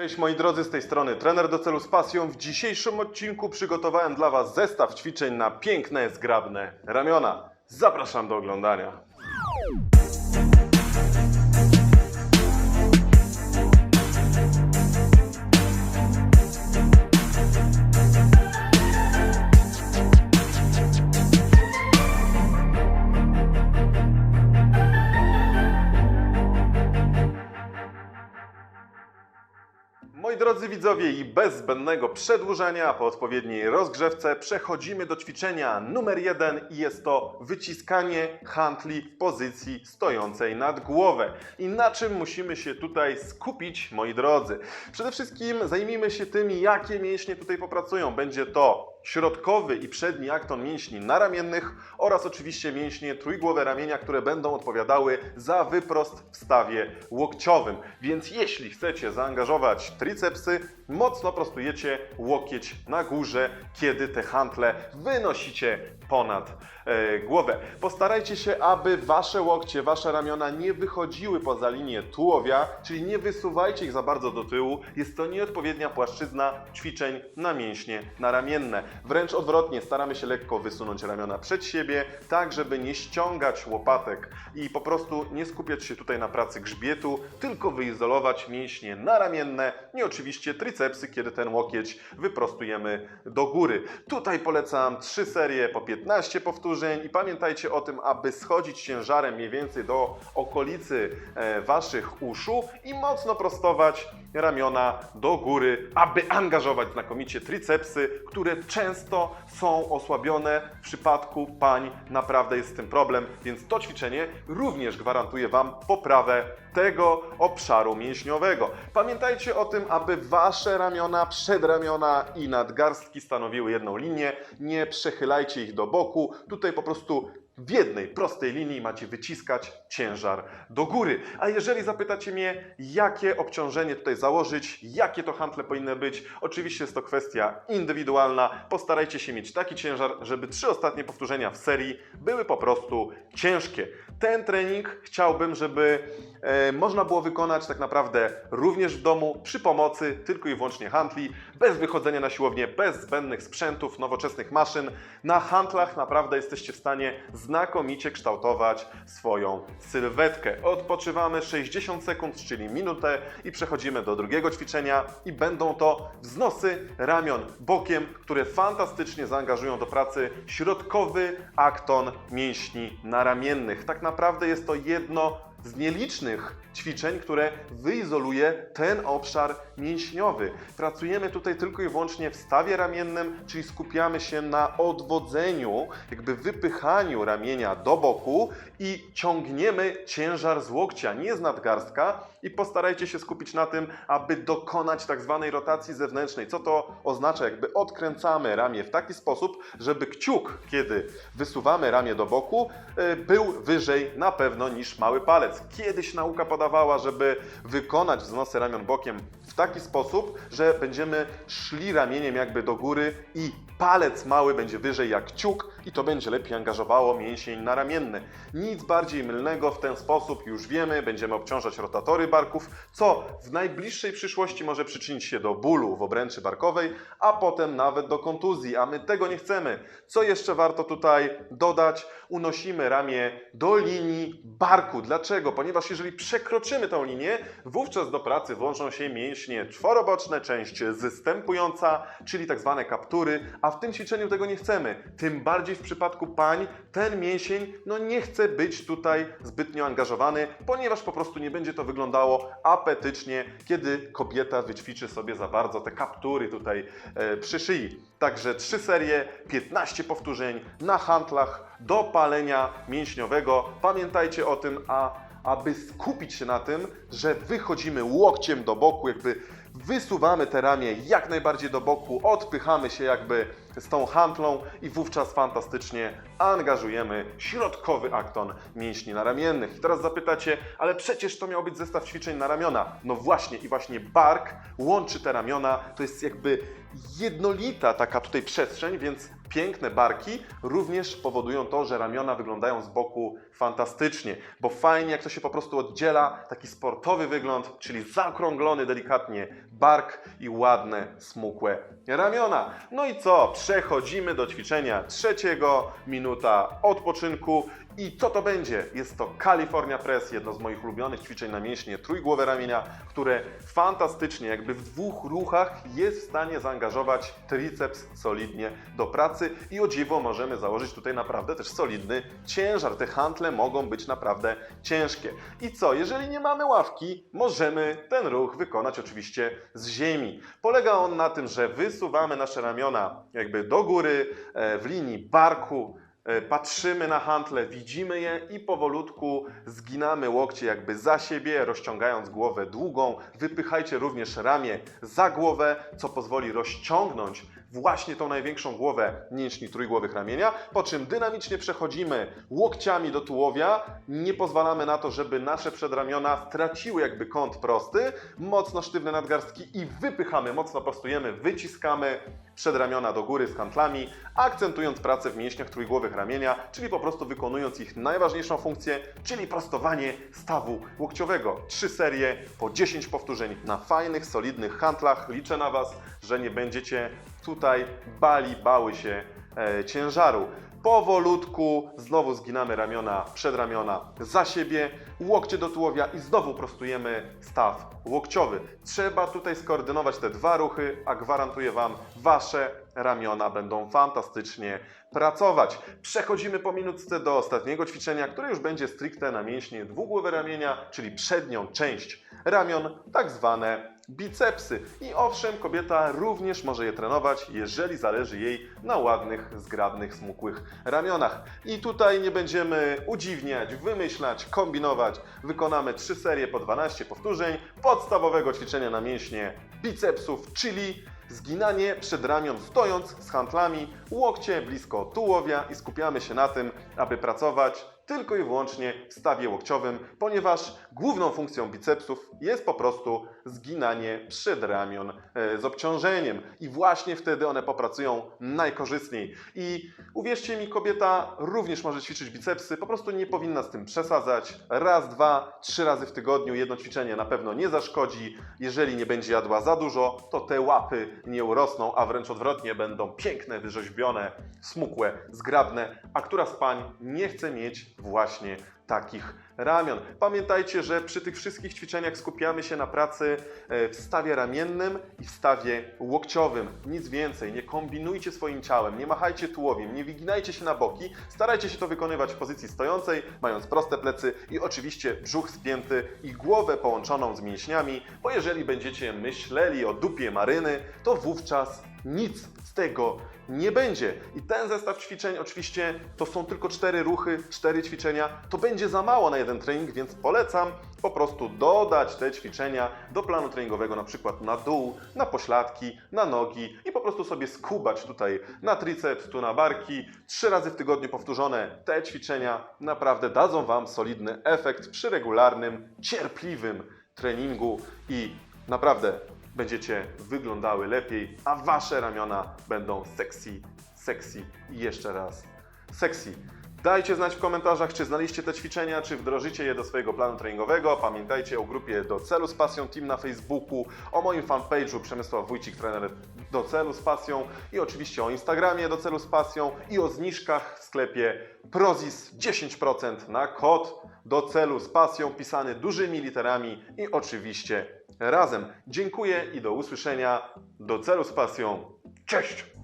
Cześć moi drodzy, z tej strony trener do celu z pasją. W dzisiejszym odcinku przygotowałem dla Was zestaw ćwiczeń na piękne, zgrabne ramiona. Zapraszam do oglądania. Widzowie, i bez zbędnego przedłużenia, po odpowiedniej rozgrzewce przechodzimy do ćwiczenia numer jeden i jest to wyciskanie handli w pozycji stojącej nad głowę. I na czym musimy się tutaj skupić, moi drodzy? Przede wszystkim zajmijmy się tym, jakie mięśnie tutaj popracują. Będzie to środkowy i przedni akton mięśni naramiennych oraz oczywiście mięśnie trójgłowe ramienia, które będą odpowiadały za wyprost w stawie łokciowym. Więc jeśli chcecie zaangażować tricepsy, mocno prostujecie łokieć na górze, kiedy te hantle wynosicie ponad e, głowę. Postarajcie się, aby wasze łokcie, wasze ramiona nie wychodziły poza linię tułowia, czyli nie wysuwajcie ich za bardzo do tyłu. Jest to nieodpowiednia płaszczyzna ćwiczeń na mięśnie naramienne. Wręcz odwrotnie, staramy się lekko wysunąć ramiona przed siebie, tak żeby nie ściągać łopatek i po prostu nie skupiać się tutaj na pracy grzbietu, tylko wyizolować mięśnie naramienne i oczywiście tricepsy, kiedy ten łokieć wyprostujemy do góry. Tutaj polecam trzy serie po 15 powtórzeń i pamiętajcie o tym, aby schodzić ciężarem mniej więcej do okolicy e, waszych uszu i mocno prostować ramiona do góry, aby angażować znakomicie tricepsy, które często są osłabione. W przypadku pań naprawdę jest z tym problem, więc to ćwiczenie również gwarantuje Wam poprawę tego obszaru mięśniowego. Pamiętajcie o tym, aby Wasze ramiona, przedramiona i nadgarstki stanowiły jedną linię. Nie przechylajcie ich do boku. Tutaj po prostu w jednej prostej linii macie wyciskać ciężar do góry. A jeżeli zapytacie mnie, jakie obciążenie tutaj założyć, jakie to hantle powinny być, oczywiście jest to kwestia indywidualna. Postarajcie się mieć taki ciężar, żeby trzy ostatnie powtórzenia w serii były po prostu ciężkie. Ten trening chciałbym, żeby e, można było wykonać tak naprawdę również w domu przy pomocy tylko i wyłącznie hantli, bez wychodzenia na siłownię, bez zbędnych sprzętów, nowoczesnych maszyn. Na hantlach naprawdę jesteście w stanie znakomicie kształtować swoją sylwetkę. Odpoczywamy 60 sekund, czyli minutę i przechodzimy do drugiego ćwiczenia i będą to wznosy ramion bokiem, które fantastycznie zaangażują do pracy środkowy akton mięśni naramiennych. Tak naprawdę jest to jedno z nielicznych ćwiczeń, które wyizoluje ten obszar mięśniowy. Pracujemy tutaj tylko i wyłącznie w stawie ramiennym, czyli skupiamy się na odwodzeniu, jakby wypychaniu ramienia do boku i ciągniemy ciężar z łokcia, nie z nadgarstka i postarajcie się skupić na tym, aby dokonać tak zwanej rotacji zewnętrznej. Co to oznacza? Jakby odkręcamy ramię w taki sposób, żeby kciuk, kiedy wysuwamy ramię do boku, y, był wyżej na pewno niż mały palec. Kiedyś nauka podawała, żeby wykonać wznosy ramion bokiem taki sposób, że będziemy szli ramieniem jakby do góry i palec mały będzie wyżej jak kciuk i to będzie lepiej angażowało mięsień naramienny. Nic bardziej mylnego w ten sposób już wiemy, będziemy obciążać rotatory barków, co w najbliższej przyszłości może przyczynić się do bólu w obręczy barkowej, a potem nawet do kontuzji, a my tego nie chcemy. Co jeszcze warto tutaj dodać? Unosimy ramię do linii barku. Dlaczego? Ponieważ jeżeli przekroczymy tą linię, wówczas do pracy włączą się mięśnie czworoboczne, część zystępująca, czyli tak zwane kaptury, a w tym ćwiczeniu tego nie chcemy. Tym bardziej w przypadku pań ten mięsień no nie chce być tutaj zbytnio angażowany, ponieważ po prostu nie będzie to wyglądało apetycznie, kiedy kobieta wyćwiczy sobie za bardzo te kaptury tutaj e, przy szyi. Także trzy serie, 15 powtórzeń na hantlach do palenia mięśniowego. Pamiętajcie o tym, a aby skupić się na tym, że wychodzimy łokciem do boku, jakby wysuwamy te ramię jak najbardziej do boku, odpychamy się jakby z tą hantlą i wówczas fantastycznie angażujemy środkowy akton mięśni naramiennych. I teraz zapytacie, ale przecież to miał być zestaw ćwiczeń na ramiona. No właśnie i właśnie bark łączy te ramiona, to jest jakby jednolita taka tutaj przestrzeń, więc piękne barki również powodują to, że ramiona wyglądają z boku fantastycznie, bo fajnie jak to się po prostu oddziela, taki sportowy wygląd, czyli zaokrąglony delikatnie bark i ładne, smukłe ramiona. No i co? Przechodzimy do ćwiczenia trzeciego, minuta odpoczynku. I co to będzie? Jest to California Press, jedno z moich ulubionych ćwiczeń na mięśnie trójgłowe ramienia, które fantastycznie, jakby w dwóch ruchach jest w stanie zaangażować triceps solidnie do pracy i o dziwo możemy założyć tutaj naprawdę też solidny ciężar. Te hantle mogą być naprawdę ciężkie. I co? Jeżeli nie mamy ławki, możemy ten ruch wykonać oczywiście z ziemi. Polega on na tym, że wysuwamy nasze ramiona jakby do góry e, w linii barku, patrzymy na hantle, widzimy je i powolutku zginamy łokcie jakby za siebie, rozciągając głowę długą. Wypychajcie również ramię za głowę, co pozwoli rozciągnąć właśnie tą największą głowę mięśni trójgłowych ramienia, po czym dynamicznie przechodzimy łokciami do tułowia, nie pozwalamy na to, żeby nasze przedramiona straciły jakby kąt prosty, mocno sztywne nadgarstki i wypychamy, mocno prostujemy, wyciskamy przedramiona do góry z kantlami, akcentując pracę w mięśniach trójgłowych ramienia, czyli po prostu wykonując ich najważniejszą funkcję, czyli prostowanie stawu łokciowego. Trzy serie po 10 powtórzeń na fajnych, solidnych hantlach. Liczę na Was, że nie będziecie tutaj bali, bały się e, ciężaru. Powolutku znowu zginamy ramiona, przedramiona za siebie, łokcie do tułowia i znowu prostujemy staw łokciowy. Trzeba tutaj skoordynować te dwa ruchy, a gwarantuję Wam, Wasze ramiona będą fantastycznie pracować. Przechodzimy po minutce do ostatniego ćwiczenia, które już będzie stricte na mięśnie dwugłowe ramienia, czyli przednią część ramion, tak zwane bicepsy. I owszem, kobieta również może je trenować, jeżeli zależy jej na ładnych, zgrabnych, smukłych ramionach. I tutaj nie będziemy udziwniać, wymyślać, kombinować. Wykonamy trzy serie po 12 powtórzeń podstawowego ćwiczenia na mięśnie bicepsów, czyli zginanie przedramion stojąc z hantlami, łokcie blisko tułowia i skupiamy się na tym, aby pracować tylko i wyłącznie w stawie łokciowym, ponieważ główną funkcją bicepsów jest po prostu zginanie przedramion e, z obciążeniem i właśnie wtedy one popracują najkorzystniej. I uwierzcie mi, kobieta również może ćwiczyć bicepsy, po prostu nie powinna z tym przesadzać. Raz, dwa, trzy razy w tygodniu jedno ćwiczenie na pewno nie zaszkodzi. Jeżeli nie będzie jadła za dużo, to te łapy nie urosną, a wręcz odwrotnie będą piękne, wyrzeźbione, smukłe, zgrabne, a która z pań nie chce mieć właśnie takich ramion. Pamiętajcie, że przy tych wszystkich ćwiczeniach skupiamy się na pracy e, w stawie ramiennym i w stawie łokciowym. Nic więcej, nie kombinujcie swoim ciałem, nie machajcie tułowiem, nie wyginajcie się na boki. Starajcie się to wykonywać w pozycji stojącej, mając proste plecy i oczywiście brzuch spięty i głowę połączoną z mięśniami, bo jeżeli będziecie myśleli o dupie maryny, to wówczas nic z tego nie będzie. I ten zestaw ćwiczeń, oczywiście, to są tylko cztery ruchy, cztery ćwiczenia. To będzie za mało na jeden trening, więc polecam po prostu dodać te ćwiczenia do planu treningowego, na przykład na dół, na pośladki, na nogi i po prostu sobie skubać tutaj na triceps, tu na barki. Trzy razy w tygodniu powtórzone te ćwiczenia naprawdę dadzą Wam solidny efekt przy regularnym, cierpliwym treningu i naprawdę będziecie wyglądały lepiej, a wasze ramiona będą sexy, sexy i jeszcze raz sexy. Dajcie znać w komentarzach, czy znaliście te ćwiczenia, czy wdrożycie je do swojego planu treningowego. Pamiętajcie o grupie Do Celu z Pasją Team na Facebooku, o moim fanpage'u Przemysław Wójcik, trener Do Celu z Pasją i oczywiście o Instagramie Do Celu z Pasją i o zniżkach w sklepie Prozis 10% na kod Do Celu z Pasją pisany dużymi literami i oczywiście razem. Dziękuję i do usłyszenia. Do Celu z Pasją. Cześć!